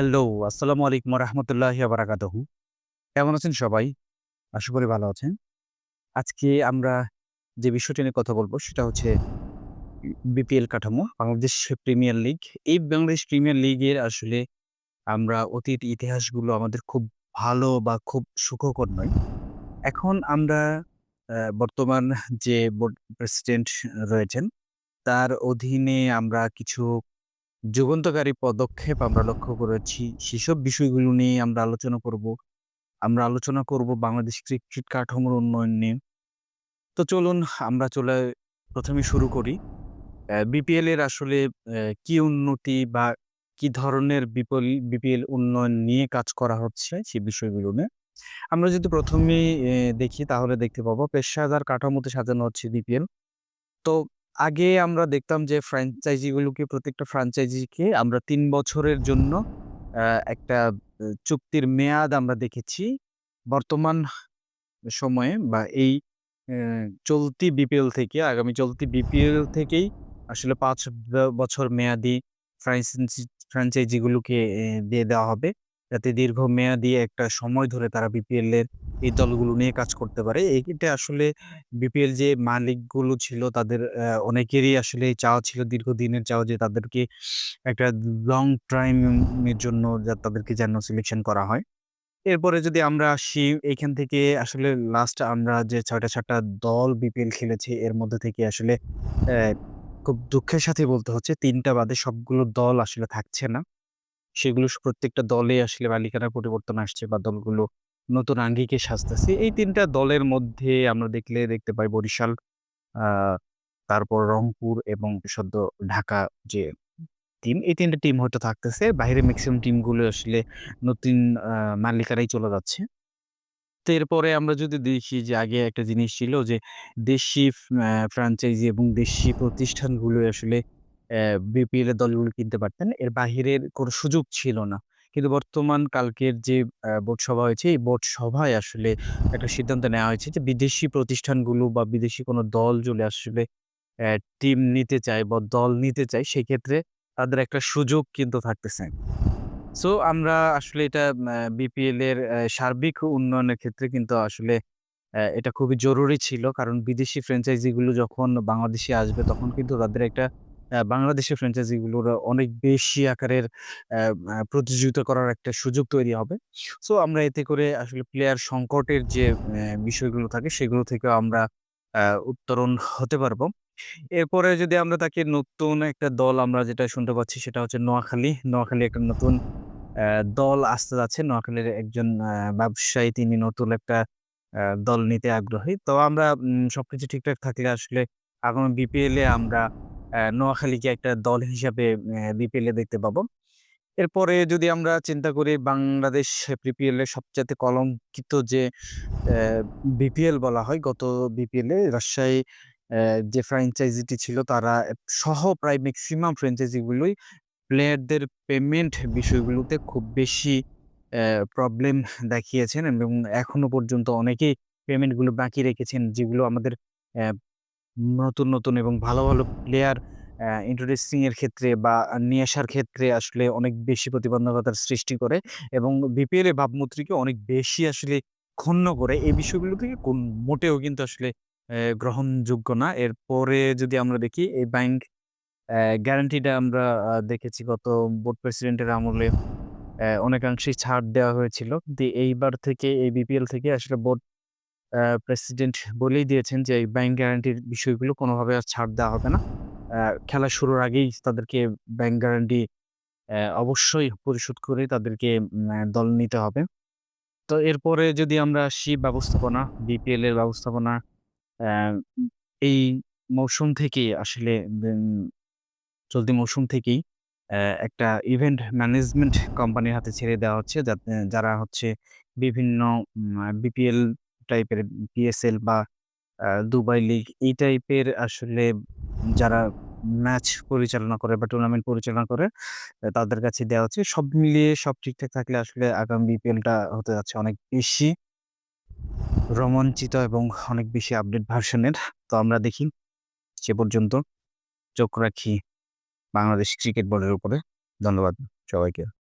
Hello, আসসালামু আলাইকুম রহমতুল্লাহি বারাকাতুহু। কেমন আছেন সবাই? আশা করি ভালো আছেন। আজকে আমরা যে বিষয়টি নিয়ে কথা বলব সেটা হচ্ছে বিপিএল কাঠামো, বাংলাদেশ প্রিমিয়ার লিগ। এই বাংলাদেশ প্রিমিয়ার লিগের আসলে আমরা অতীত ইতিহাসগুলো আমাদের খুব ভালো বা খুব সুখকর নয়। এখন আমরা বর্তমান যে বোর্ড প্রেসিডেন্ট রয়েছেন, তার অধীনে আমরা কিছু যুগান্তকারী পদক্ষেপ আমরা লক্ষ্য করেছি। সেসব বিষয়গুলো নিয়ে আমরা আলোচনা করব। আমরা আলোচনা করব বাংলাদেশ ক্রিকেট কাঠামোর উন্নয়ন নিয়ে। তো চলুন, আমরা চলে ১ম এ শুরু করি। বিপিএল এর আসলে কি উন্নতি বা কি ধরনের বিপল বিপিএল উন্নয়ন নিয়ে কাজ করা হচ্ছে সে বিষয়গুলো নিয়ে। আমরা যদি ১ম এই এ, দেখি তাহলে দেখতে পাবো পেশাদার কাঠামোতে সাজানো হচ্ছে বিপিএল। তো আগে আমরা দেখতাম যে ফ্র্যাঞ্চাইজিগুলোকে, প্রত্যেকটা ফ্র্যাঞ্চাইজিকে আমরা তিন বছরের জন্য একটা চুক্তির মেয়াদ আমরা দেখেছি। বর্তমান সময়ে বা এই চলতি বিপিএল থেকে, আগামী চলতি বিপিএল থেকেই আসলে পাঁচ বছর মেয়াদি ফ্র্যাঞ্চাইজি ফ্র্যাঞ্চাইজি গুলোকে এ, দিয়ে দেওয়া হবে। যাতে দীর্ঘ মেয়াদি একটা সময় ধরে তারা বিপিএল এর এই দলগুলো নিয়ে কাজ করতে পারে। এইটা আসলে বিপিএল যে মালিকগুলো ছিল তাদের অনেকেরই আসলে চাওয়া ছিল দীর্ঘদিনের চাওয়া যে তাদেরকে একটা লং টাইম এর জন্য তাদেরকে যেন সিলেকশন করা হয়। এরপরে যদি আমরা আসি, এখান থেকে আসলে লাস্ট আমরা যে ৬ টা ৭ টা দল বিপিএল খেলেছি, এর মধ্যে থেকে আসলে খুব দুঃখের সাথে বলতে হচ্ছে তিনটা বাদে সবগুলো দল আসলে থাকছে না। সেগুলো প্রত্যেকটা দলে আসলে মালিকানা পরিবর্তন আসছে বা দলগুলো নতুন আঙ্গিকে সাজতেছে। এই তিনটা দলের মধ্যে আমরা দেখলে দেখতে পাই বরিশাল, তারপর রংপুর এবং সদ্য ঢাকা যে টিম, এই ৩ টা টিম হয়তো থাকতেছে। বাইরে ম্যাক্সিমাম টিমগুলো আসলে নতুন আ মালিকানাই চলে যাচ্ছে। তো এরপরে আমরা যদি দেখি যে আগে একটা জিনিস ছিল যে দেশি ফ অ্যা ফ্র্যাঞ্চাইজি এবং দেশি প্রতিষ্ঠানগুলো আসলে বিপিএল এর দলগুলো কিনতে পারতেন। এর বাহিরের কোনো সুযোগ ছিল না। কিন্তু বর্তমান কালকের যে বোর্ড সভা হয়েছে, এই বোর্ড সভায় আসলে একটা সিদ্ধান্ত নেওয়া হয়েছে যে বিদেশি প্রতিষ্ঠানগুলো বা বিদেশি কোনো দল যদি আসলে টিম নিতে চায় বা দল নিতে চায় সেক্ষেত্রে তাদের একটা সুযোগ কিন্তু থাকতেছে। সো আমরা আসলে এটা বিপিএল এর সার্বিক উন্নয়নের ক্ষেত্রে কিন্তু আসলে এটা খুবই জরুরি ছিল। কারণ বিদেশি ফ্র্যাঞ্চাইজি গুলো যখন বাংলাদেশে আসবে তখন কিন্তু তাদের একটা বাংলাদেশের ফ্র্যাঞ্চাইজি গুলোর অনেক বেশি আকারের প্রতিযোগিতা করার একটা সুযোগ তৈরি হবে। সো আমরা এতে করে আসলে প্লেয়ার সংকটের যে বিষয়গুলো থাকে সেগুলো থেকেও আমরা উত্তরণ হতে পারব। এরপরে যদি আমরা তাকে নতুন একটা দল আমরা যেটা শুনতে পাচ্ছি সেটা হচ্ছে নোয়াখালী। নোয়াখালী একটা নতুন দল আসতে যাচ্ছে। নোয়াখালীর একজন ব্যবসায়ী তিনি নতুন একটা দল নিতে আগ্রহী। তো আমরা সবকিছু ঠিকঠাক থাকলে আসলে আগামী বিপিএল আমরা নোয়াখালীকে একটা দল হিসাবে বিপিএল দেখতে পাবো। এরপরে যদি আমরা চিন্তা করি বাংলাদেশ বিপিএল সবচাইতে কলঙ্কিত যে বিপিএল বলা হয়, গত বিপিএল রাজশাহী যে ফ্র্যাঞ্চাইজিটি ছিল তারা সহ প্রায় ম্যাক্সিমাম ফ্র্যাঞ্চাইজি গুলোই প্লেয়ারদের পেমেন্ট বিষয়গুলোতে খুব বেশি প্রবলেম দেখিয়েছেন এবং এখনও পর্যন্ত অনেকেই পেমেন্টগুলো বাকি রেখেছেন, যেগুলো আমাদের নতুন, নতুন এবং ভালো, ভালো প্লেয়ার অ্যা ইন্ট্রোডিউসিং এর ক্ষেত্রে বা নিয়ে আসার ক্ষেত্রে আসলে অনেক বেশি প্রতিবন্ধকতার সৃষ্টি করে এবং বিপিএল এর ভাবমূর্তিকে অনেক বেশি আসলে ক্ষুণ্ণ করে। এই বিষয়গুলো থেকে কোন মোটেও কিন্তু আসলে গ্রহণযোগ্য না। এরপরে যদি আমরা দেখি এই ব্যাংক গ্যারান্টিটা আমরা দেখেছি গত বোর্ড প্রেসিডেন্টের আমলে অনেকাংশেই ছাড় দেওয়া হয়েছিল। কিন্তু এইবার থেকে এই বিপিএল থেকে আসলে বোর্ড প্রেসিডেন্ট বলেই দিয়েছেন যে এই ব্যাংক গ্যারান্টির বিষয়গুলো কোনোভাবে আর ছাড় দেওয়া হবে না। খেলা শুরুর আগেই তাদেরকে ব্যাংক গ্যারান্টি অবশ্যই পরিশোধ করে তাদেরকে দল নিতে হবে। তো এরপরে যদি আমরা আসি ব্যবস্থাপনা, বিপিএল এর ব্যবস্থাপনা এই মৌসুম থেকেই আসলে চলতি মৌসুম থেকেই একটা ইভেন্ট ম্যানেজমেন্ট কোম্পানির হাতে ছেড়ে দেওয়া হচ্ছে। যারা হচ্ছে বিভিন্ন বিপিএল টাইপের পিএসএল বা দুবাই লিগ এই টাইপের আসলে যারা ম্যাচ পরিচালনা করে বা টুর্নামেন্ট পরিচালনা করে তাদের কাছে দেওয়া হচ্ছে। সব মিলিয়ে সব ঠিকঠাক থাকলে আসলে আগামী বিপিএলটা হতে যাচ্ছে অনেক বেশি রোমাঞ্চিত এবং অনেক বেশি আপডেট ভার্সনের। তো আমরা দেখি সে পর্যন্ত চোখ রাখি বাংলাদেশ ক্রিকেট বলের উপরে। ধন্যবাদ সবাইকে।